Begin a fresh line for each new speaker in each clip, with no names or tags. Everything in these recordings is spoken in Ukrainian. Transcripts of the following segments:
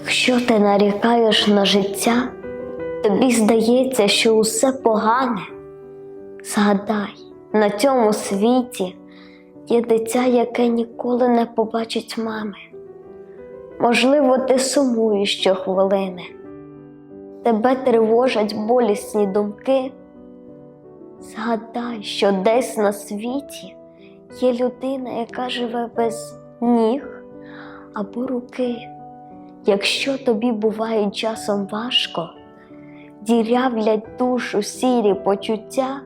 Якщо ти нарікаєш на життя, тобі здається, що усе погане. Згадай, на цьому світі є дитя, яке ніколи не побачить мами. Можливо, ти сумуєш щохвилини, тебе тривожать болісні думки. Згадай, що десь на світі є людина, яка живе без ніг або руки. Якщо тобі буває часом важко, дірявлять душу сірі почуття,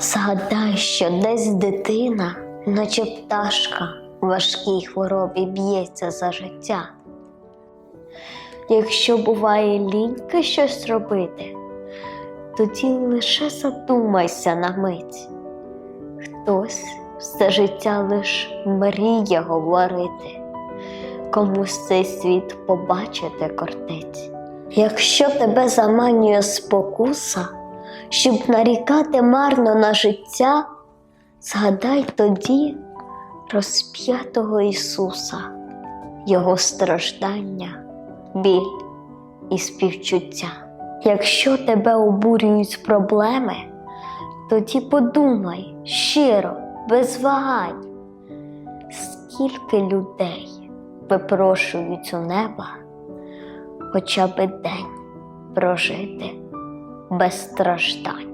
згадай, що десь дитина, наче пташка, в важкій хворобі б'ється за життя. Якщо буває лінька щось робити, тоді лише задумайся на мить. Хтось все життя лиш мріє говорити, комусь цей світ побачити кортить. Якщо тебе заманює спокуса, щоб нарікати марно на життя, згадай тоді розп'ятого Ісуса, Його страждання, біль і співчуття. Якщо тебе обурюють проблеми, тоді подумай щиро, без вагань, скільки людей випрошують у неба хоча б день прожити без страждань.